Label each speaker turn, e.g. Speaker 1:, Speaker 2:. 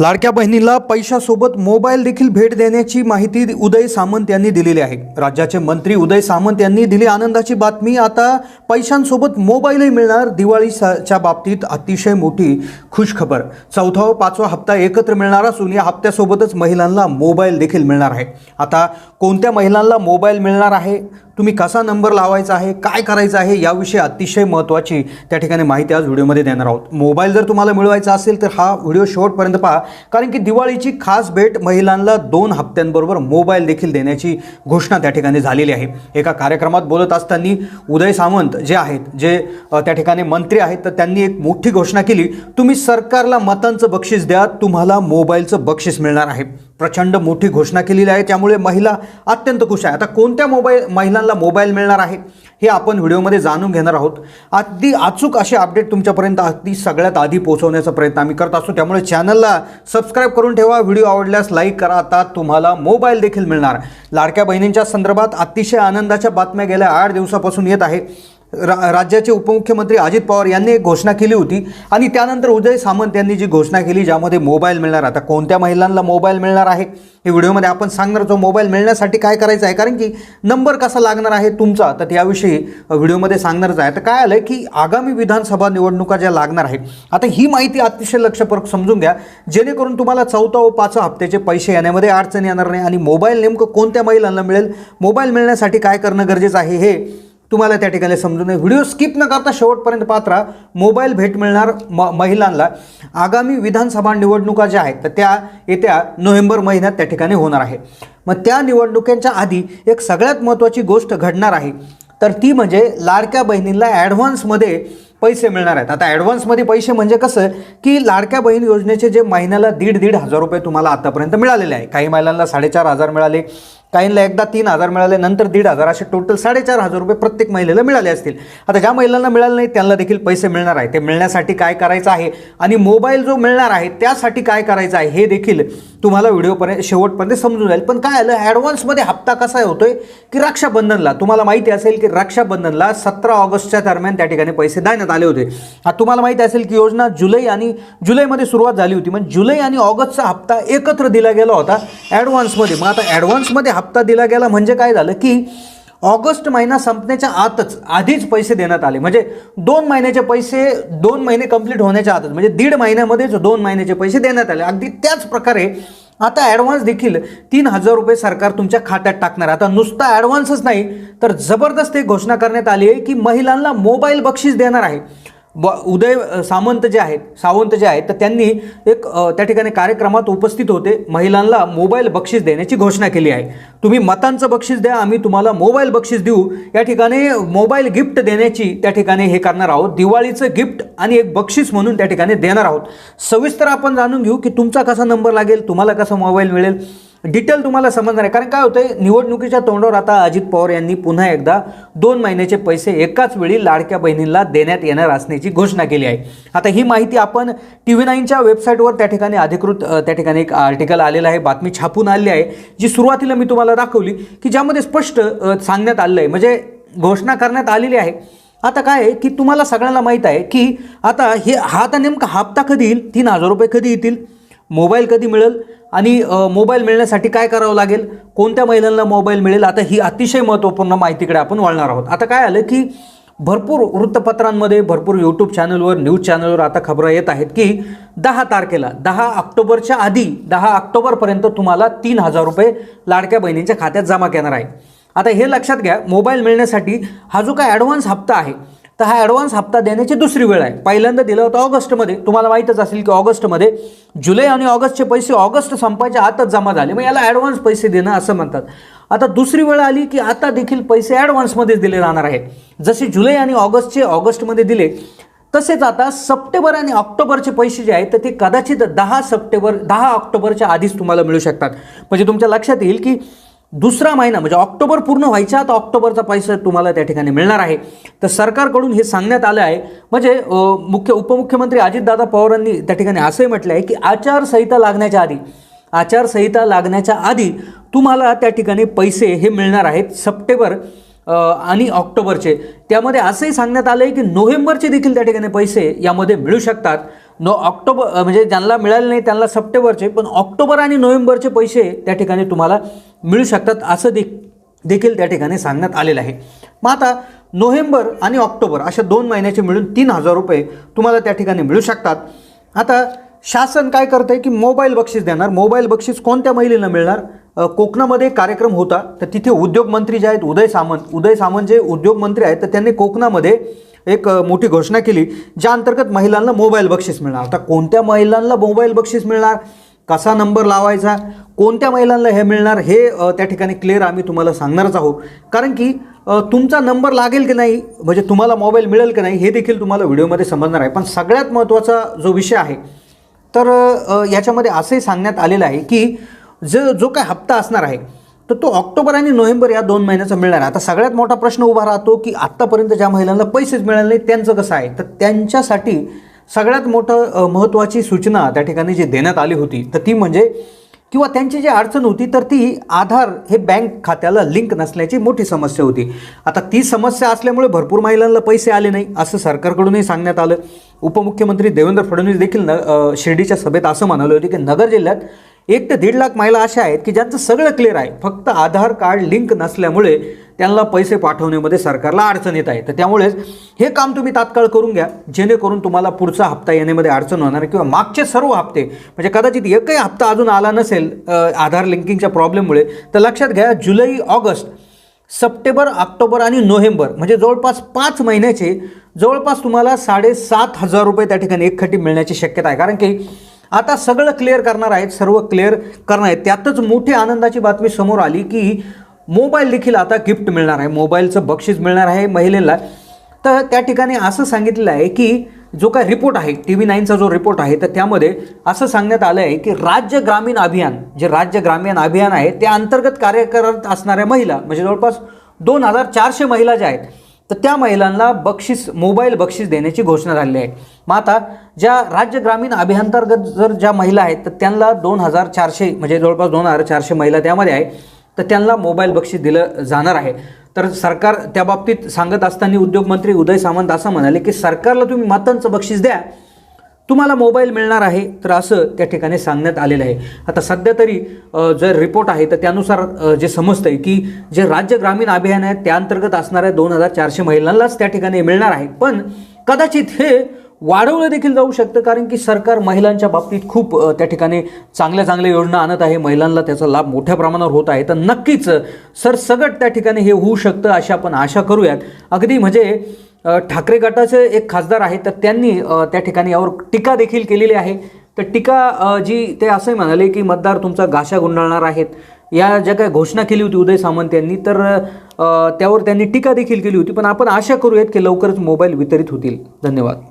Speaker 1: लाडक्या बहिणीला पैशासोबत मोबाईल देखील भेट देण्याची माहिती उदय सामंत यांनी दिलेली आहे. राज्याचे मंत्री उदय सामंत यांनी दिली आनंदाची बातमी. आता पैशांसोबत मोबाईलही मिळणार. दिवाळीच्या बाबतीत अतिशय मोठी खुशखबर. चौथा व पाचवा हप्ता एकत्र मिळणार असून या हप्त्यासोबतच महिलांना मोबाईल देखील मिळणार आहे. आता कोणत्या महिलांना मोबाईल मिळणार आहे? तुम्ही कसा नंबर लावायचा आहे काय करायचं आहे याविषयी अतिशय महत्त्वाची त्या ठिकाणी माहिती आज व्हिडिओमध्ये देणार आहोत. मोबाईल जर तुम्हाला मिळवायचा असेल तर हा व्हिडिओ शेवटपर्यंत पहा. कारण की दिवाळीची खास भेट महिलांना दोन हप्त्यांबरोबर मोबाईल देखील देण्याची घोषणा त्या ठिकाणी झालेली आहे. एका कार्यक्रमात बोलत असताना उदय सामंत जे आहेत जे त्या ठिकाणी मंत्री आहेत तर त्यांनी एक मोठी घोषणा केली तुम्ही सरकारला मतांचं बक्षीस द्या तुम्हाला मोबाईलचं बक्षीस मिळणार आहे. प्रचंड मोठी घोषणा केलेली आहे. त्यामुळे महिला अत्यंत खुश आहे. आता कोणत्या मोबाईल महिलांना मोबाईल मिळणार आहे हे आपण व्हिडिओमध्ये जाणून घेणार आहोत. अगदी अचूक असे अपडेट तुमच्यापर्यंत अगदी सगळ्यात आधी पोहोचवण्याचा प्रयत्न आम्ही करत असतो. त्यामुळे चॅनलला सबस्क्राईब करून ठेवा. व्हिडिओ आवडल्यास लाईक करा. आता तुम्हाला मोबाईल देखील मिळणार. लाडक्या बहिणींच्या संदर्भात अतिशय आनंदाच्या बातम्या गेल्या आठ दिवसापासून येत आहे. रा राज्याचे उपमुख्यमंत्री अजित पवार यांनी एक घोषणा केली होती. आणि त्यानंतर उदय सामंत यांनी जी घोषणा केली ज्यामध्ये मोबाईल मिळणार. आता कोणत्या महिलांना मोबाईल मिळणार आहे? हे व्हिडिओमध्ये आपण सांगणार जो मोबाईल मिळण्यासाठी काय करायचं आहे? कारण की नंबर कसा लागणार आहे तुमचा? तर त्याविषयी व्हिडिओमध्ये सांगणारच आहे. तर काय आलं की आगामी विधानसभा निवडणुका ज्या लागणार आहेत आता ही माहिती अतिशय लक्षपूर्वक समजून घ्या. जेणेकरून तुम्हाला चौथा व पाचवा हप्त्याचे पैसे येण्यामध्ये अडचण येणार नाही. आणि मोबाईल नेमकं कोणत्या महिलांना मिळेल? मोबाईल मिळण्यासाठी काय करणं गरजेचं आहे? हे तुम्हाला त्या ठिकाणी समजून नये व्हिडिओ स्किप न करता शेवटपर्यंत पात्रा मोबाईल भेट मिळणार म महिलांना आगामी विधानसभा निवडणुका ज्या आहेत तर त्या येत्या नोव्हेंबर महिन्यात त्या ठिकाणी होणार आहे. मग त्या निवडणुकांच्या आधी एक सगळ्यात महत्त्वाची गोष्ट घडणार आहे. तर ती म्हणजे लाडक्या बहिणींना ॲडव्हान्समध्ये पैसे मिळणार आहेत. आता ॲडव्हान्समध्ये पैसे म्हणजे कसं की लाडक्या बहीण योजनेचे जे महिन्याला दीड दीड हजार रुपये तुम्हाला आतापर्यंत मिळालेले आहे. काही महिलांना साडेचार हजार मिळाले काहींना एकदा तीन हजार मिळाले नंतर दीड हजार असे टोटल साडेचार हजार रुपये प्रत्येक महिलेला मिळाले असतील. आता ज्या महिलांना मिळाले नाही त्यांना देखील पैसे मिळणार आहे. ते मिळण्यासाठी काय करायचं आहे आणि मोबाईल जो मिळणार आहे त्यासाठी काय करायचं आहे हे देखील तुम्हाला व्हिडिओपर्यंत शेवटपर्यंत समजून जाईल. पण काय आलं ॲडव्हान्समध्ये हप्ता कसा होतोय की रक्षाबंधनला तुम्हाला माहिती असेल की रक्षाबंधनला सतरा ऑगस्टच्या दरम्यान त्या ठिकाणी पैसे देण्यात आले होते. आता तुम्हाला माहिती असेल की योजना जुलै आणि जुलैमध्ये सुरुवात झाली होती. म्हणजे जुलै आणि ऑगस्टचा हप्ता एकत्र दिला गेला होता ॲडव्हान्समध्ये मग आता ॲडव्हान्समध्ये हप्ता दिला गेला म्हणजे काय झालं की ऑगस्ट महिना संपण्याच्या आतच आधीच पैसे देण्यात आले. म्हणजे दोन महिन्याचे पैसे दोन महिने कंप्लीट होण्याच्या आतच. म्हणजे दीड महिन्यामध्येच दोन महिन्याचे पैसे देण्यात आले. अगदी त्याच प्रकारे आता ॲडव्हान्स देखील तीन हजार रुपये सरकार तुमच्या खात्यात टाकणार आहे. आता नुसता ॲडव्हान्सच नाही तर जबरदस्त एक घोषणा करण्यात आली आहे की महिलांना मोबाईल बक्षीस देणार आहे. ब उदय सामंत जे आहेत सावंत जे आहेत तर त्यांनी एक त्या ठिकाणी कार्यक्रमात उपस्थित होते. महिलांना मोबाईल बक्षीस देण्याची घोषणा केली आहे. तुम्ही मतांचं बक्षीस द्या आम्ही तुम्हाला मोबाईल बक्षीस देऊ. या ठिकाणी मोबाईल गिफ्ट देण्याची त्या ठिकाणी हे करणार आहोत. दिवाळीचं गिफ्ट आणि एक बक्षीस म्हणून त्या ठिकाणी देणार आहोत. सविस्तर आपण जाणून घेऊ की तुमचा कसा नंबर लागेल तुम्हाला कसा मोबाईल मिळेल. डिटेल तुम्हाला समजणार आहे. कारण काय होतंय निवडणुकीच्या तोंडावर आता अजित पवार यांनी पुन्हा एकदा दोन महिन्याचे पैसे एकाच वेळी लाडक्या बहिणींना देण्यात येणार असण्याची घोषणा केली आहे. आता ही माहिती आपण टी व्ही नाईनच्या वेबसाईटवर त्या ठिकाणी अधिकृत त्या ठिकाणी एक आर्टिकल आलेलं आहे बातमी छापून आली आहे जी सुरुवातीला मी तुम्हाला दाखवली की ज्यामध्ये स्पष्ट सांगण्यात आलेलं आहे. म्हणजे घोषणा करण्यात आलेली आहे. आता काय आहे की तुम्हाला सगळ्यांना माहीत आहे की आता हे हा आता नेमका हप्ता कधी येईल? तीन हजार रुपये कधी येतील? मोबाईल कधी मिळेल आणि मोबाईल मिळण्यासाठी काय करावं लागेल? कोणत्या महिलांना मोबाईल मिळेल? आता ही अतिशय महत्त्वपूर्ण माहितीकडे आपण वळणार आहोत. आता काय आलं की भरपूर वृत्तपत्रांमध्ये भरपूर यूट्यूब चॅनलवर न्यूज चॅनलवर आता खबरं येत आहेत की दहा तारखेला दहा ऑक्टोबरच्या आधी दहा ऑक्टोबरपर्यंत तुम्हाला तीन हजार रुपये लाडक्या बहिणींच्या खात्यात जमा करणार आहे. आता हे लक्षात घ्या मोबाईल मिळण्यासाठी हा जो काय ॲडव्हान्स हप्ता आहे तर हा ॲडव्हान्स हप्ता देण्याची दुसरी वेळ आहे. पहिल्यांदा दिला होता ऑगस्टमध्ये. तुम्हाला माहीतच असेल की ऑगस्टमध्ये जुलै आणि ऑगस्टचे पैसे ऑगस्ट संपायच्या आतच जमा झाले. मग याला ॲडव्हान्स पैसे देणं असं म्हणतात. आता दुसरी वेळ आली की आता देखील पैसे ॲडव्हान्समध्येच दिले जाणार आहेत. जसे जुलै आणि ऑगस्टचे ऑगस्टमध्ये दिले तसेच आता सप्टेंबर आणि ऑक्टोबरचे पैसे जे आहेत तर ते कदाचित दहा सप्टेंबर दहा ऑक्टोबरच्या आधीच तुम्हाला मिळू शकतात. म्हणजे तुमच्या लक्षात येईल की दुसरा महिना म्हणजे ऑक्टोबर पूर्ण व्हायच्या तर ऑक्टोबरचा पैसा तुम्हाला त्या ठिकाणी मिळणार आहे. तर सरकारकडून हे सांगण्यात आलं आहे. म्हणजे मुख्य उपमुख्यमंत्री अजितदादा पवारांनी त्या ठिकाणी असंही म्हटलं आहे की आचारसंहिता लागण्याच्या आधी आचारसंहिता लागण्याच्या आधी तुम्हाला त्या ठिकाणी पैसे हे मिळणार आहेत. सप्टेंबर आणि ऑक्टोबरचे. त्यामध्ये असंही सांगण्यात आलं आहे की नोव्हेंबरचे देखील त्या ठिकाणी पैसे यामध्ये मिळू शकतात. नो ऑक्टोबर म्हणजे ज्यांना मिळाले नाही त्यांना सप्टेंबरचे पण ऑक्टोबर आणि नोव्हेंबरचे पैसे त्या ठिकाणी तुम्हाला मिळू शकतात असं दे देखील त्या ठिकाणी सांगण्यात आलेलं आहे. मग आता नोव्हेंबर आणि ऑक्टोबर अशा दोन महिन्याचे मिळून तीन हजार रुपये तुम्हाला त्या ठिकाणी मिळू शकतात. आता शासन काय करतं आहे की मोबाईल बक्षीस देणार. मोबाईल बक्षीस कोणत्या महिलेला मिळणार? कोकणामध्ये कार्यक्रम होता. तर तिथे उद्योगमंत्री जे आहेत उदय सामंत उदय सामंत जे उद्योगमंत्री आहेत तर त्यांनी कोकणामध्ये एक मोठी घोषणा केली ज्या अंतर्गत महिलांना मोबाईल बक्षीस मिळणार. आता कोणत्या महिलांना मोबाईल बक्षीस मिळणार? कसा नंबर लावायचा? कोणत्या महिलांना हे मिळणार? हे त्या ठिकाणी क्लिअर आम्ही तुम्हाला सांगणारच आहोत. कारण की तुमचा नंबर लागेल की नाही म्हणजे तुम्हाला मोबाईल मिळेल की नाही हे देखील तुम्हाला व्हिडिओमध्ये समजणार आहे. पण सगळ्यात महत्त्वाचा जो विषय आहे तर याच्यामध्ये असंही सांगण्यात आलेलं आहे की जो जो काय हप्ता असणार आहे तर तो ऑक्टोबर आणि नोव्हेंबर या दोन महिन्याचा मिळणार आहे. आता सगळ्यात मोठा प्रश्न उभा राहतो की आत्तापर्यंत ज्या महिलांना पैसेच मिळाले नाही त्यांचं कसं आहे? तर त्यांच्यासाठी सगळ्यात मोठं महत्त्वाची सूचना त्या ठिकाणी जी देण्यात आली होती तर ती म्हणजे किंवा त्यांची जी अडचण होती तर ती आधार हे बँक खात्याला लिंक नसल्याची मोठी समस्या होती. आता ती समस्या असल्यामुळे भरपूर महिलांना पैसे आले नाही असं सरकारकडूनही सांगण्यात आलं. उपमुख्यमंत्री देवेंद्र फडणवीस देखील न शिर्डीच्या सभेत असं म्हणाले होते की नगर जिल्ह्यात एक ते दीड लाख महिला अशा आहेत की ज्यांचं सगळं क्लिअर आहे. फक्त आधार कार्ड लिंक नसल्यामुळे त्यांना पैसे पाठवण्यामध्ये सरकारला अडचण येत आहे. तर त्यामुळेच हे काम तुम्ही तात्काळ करून घ्या. जेणेकरून तुम्हाला पुढचा हप्ता येण्यामध्ये अडचण होणार किंवा मागचे सर्व हप्ते म्हणजे कदाचित एकही हप्ता अजून आला नसेल आधार लिंकिंगच्या प्रॉब्लेममुळे तर लक्षात घ्या जुलै ऑगस्ट सप्टेंबर ऑक्टोबर आणि नोव्हेंबर म्हणजे जवळपास पाच महिन्याचे जवळपास तुम्हाला साडेसात हजार रुपये त्या ठिकाणी एकखटी मिळण्याची शक्यता आहे. कारण की आता सगळं क्लिअर करणार आहेत सर्व क्लिअर करणार आहेत. त्यातच मोठी आनंदाची बातमी समोर आली की मोबाईल देखील आता गिफ्ट मिळणार आहे. मोबाईलचं बक्षीस मिळणार आहे महिलेला. तर त्या ठिकाणी असं सांगितलेलं आहे की जो काय रिपोर्ट आहे टी व्ही नाईनचा जो रिपोर्ट आहे तर त्यामध्ये असं सांगण्यात आलं आहे की राज्य ग्रामीण अभियान जे राज्य ग्रामीण अभियान आहे त्या अंतर्गत कार्य करत असणाऱ्या महिला म्हणजे जवळपास दोन हजार चारशे महिला ज्या आहेत तर त्या महिलांना बक्षीस मोबाईल बक्षीस देण्याची घोषणा झालेली आहे. मग आता ज्या राज्य ग्रामीण अभियांतर्गत जर ज्या महिला आहेत तर त्यांना दोन हजार चारशे म्हणजे जवळपास दोन हजार चारशे महिला त्यामध्ये आहे तर त्यांना मोबाईल बक्षीस दिलं जाणार आहे. तर सरकार त्या बाबतीत सांगत असताना उद्योगमंत्री उदय सामंत असं म्हणाले की सरकारला तुम्ही मातांचं बक्षीस द्या तुम्हाला मोबाईल मिळणार आहे तर असं त्या ठिकाणी सांगण्यात आलेलं आहे. आता सध्या तरी जर रिपोर्ट आहे तर त्यानुसार जे समजतं आहे की जे राज्य ग्रामीण अभियान आहे त्या अंतर्गत असणाऱ्या दोन हजार चारशे महिलांनाच त्या ठिकाणी मिळणार आहे. पण कदाचित हे वाढवलं देखील जाऊ शकतं कारण की सरकार महिलांच्या बाबतीत खूप त्या ठिकाणी चांगल्या चांगल्या योजना आणत आहे. महिलांना त्याचा लाभ मोठ्या प्रमाणावर होत आहे. तर नक्कीच सरसगट त्या ठिकाणी हे होऊ शकतं अशा आपण आशा करूयात. अगदी म्हणजे ठाकरे गटाचे एक खासदार आहेत तर त्यांनी त्या ठिकाणी यावर टीका देखील केलेली आहे. तर टीका जी ते असंही म्हणाले की मतदार तुमचा घाशा गुंडाळणार आहेत. या ज्या काही घोषणा केली होती उदय सामंत यांनी तर त्यावर त्यांनी टीका देखील केली होती. पण आपण आशा करूयात की लवकरच मोबाईल वितरित होतील. धन्यवाद.